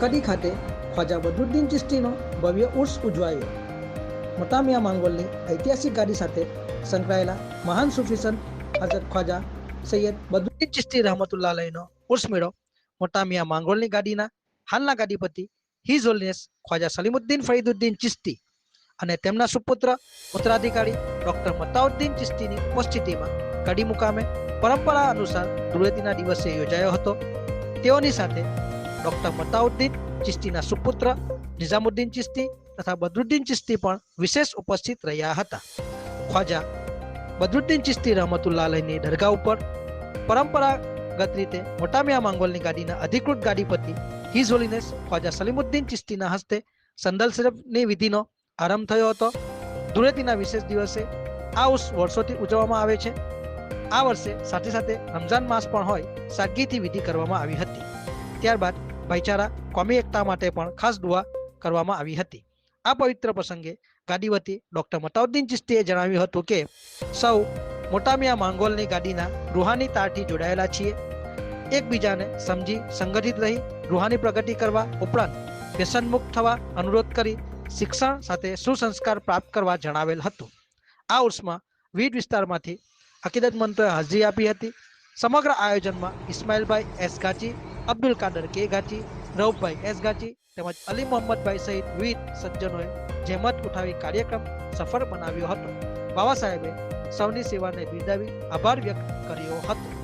કડી ખાતે ખ્વાજા બદરુદ્દીન ચિશ્તીનો ભવ્ય ઉર્સ ઉજવાયો. મતામિયા માંગોલની ઐતિહાસિક ગાડી સાથે સંકળાયેલા મહાન સૂફી સંત હઝરત ખ્વાજા સૈયદ બદરુદ્દીન ચિશ્તી રહમતુલ્લાહ અલૈહનો ઉર્સ મેળો મોટા મિયા માંગોલની ગાડીના હાલના ગાડીપતિ હિઝ ઓલનેસ ખ્વાજા સલીમુદ્દીન ફરીદુદ્દીન ચિશ્તી અને તેમના સુપુત્ર, ઉત્તરાધિકારી ડોક્ટર મતાઉદ્દીન ચિશ્તીની ઉપસ્થિતિમાં કડી મુકામે પરંપરા અનુસાર ધૂળેટીના દિવસે યોજાયો હતો. તેઓની સાથે ડોક્ટર મતાઉદ્દીન ચિશ્તીના સુપુત્ર, નિઝામુદ્દીન ચિશ્તી તથા બદરુદ્દીન ચિશ્તી પણ વિશેષ ઉપસ્થિત રહ્યા હતા. ખ્વાજા બદરુદ્દીન ચિશ્તી રહમતુલ્લાહ અલૈહની દરગાહ ઉપર પરંપરાગત રીતે મોટામિયા માંગોલની ગાડીના અધિકૃત ગાડીપતિ હિઝ હોલીનેસ ખ્વાજા સલીમુદ્દીન ચિશ્તીના હસ્તે સંદલ શરીફની વિધિનો આરંભ થયો હતો. ધૂળેટીના વિશેષ દિવસે આ ઉસ વર્ષોથી ઉજવવામાં આવે છે. આ વર્ષે સાથે સાથે રમઝાન માસ પણ હોય, સાદગીથી વિધિ કરવામાં આવી હતી. ત્યારબાદ ભાઈચારા, કોમી એકતા માટે પણ ખાસ દુઆ કરવામાં આવી હતી. આ પવિત્ર પ્રસંગે ગાડીવતી ડોક્ટર મતાઉદ્દીન ચિસ્તીએ જણાવ્યું હતું કે, સૌ મોટામિયા માંગોલની ગાડીના રૂહાની તારથી જોડાયેલા છીએ. એકબીજાને સમજી સંગઠિત રહી રૂહાની પ્રગતિ કરવા ઉપરાંત વ્યસનમુક્ત થવા અનુરોધ કરી શિક્ષણ સાથે સુસંસ્કાર પ્રાપ્ત કરવા જણાવેલ હતું. આ ઉર્સમાં વિવિધ વિસ્તારમાંથી અકીદતમંતોએ હાજરી આપી હતી. સમગ્ર આયોજનમાં ઇસ્માઇલભાઈ S Gachi Abdul Kadar K Gachi રૌફભાઈ S ગાચી તેમજ અલી મોહમ્મદભાઈ સહિત વિવિધ સજ્જનોએ જહેમત ઉઠાવી કાર્યક્રમ સફળ બનાવ્યો હતો. બાબા સાહેબે સૌની સેવાને બિરદાવી આભાર વ્યક્ત કર્યો હતો.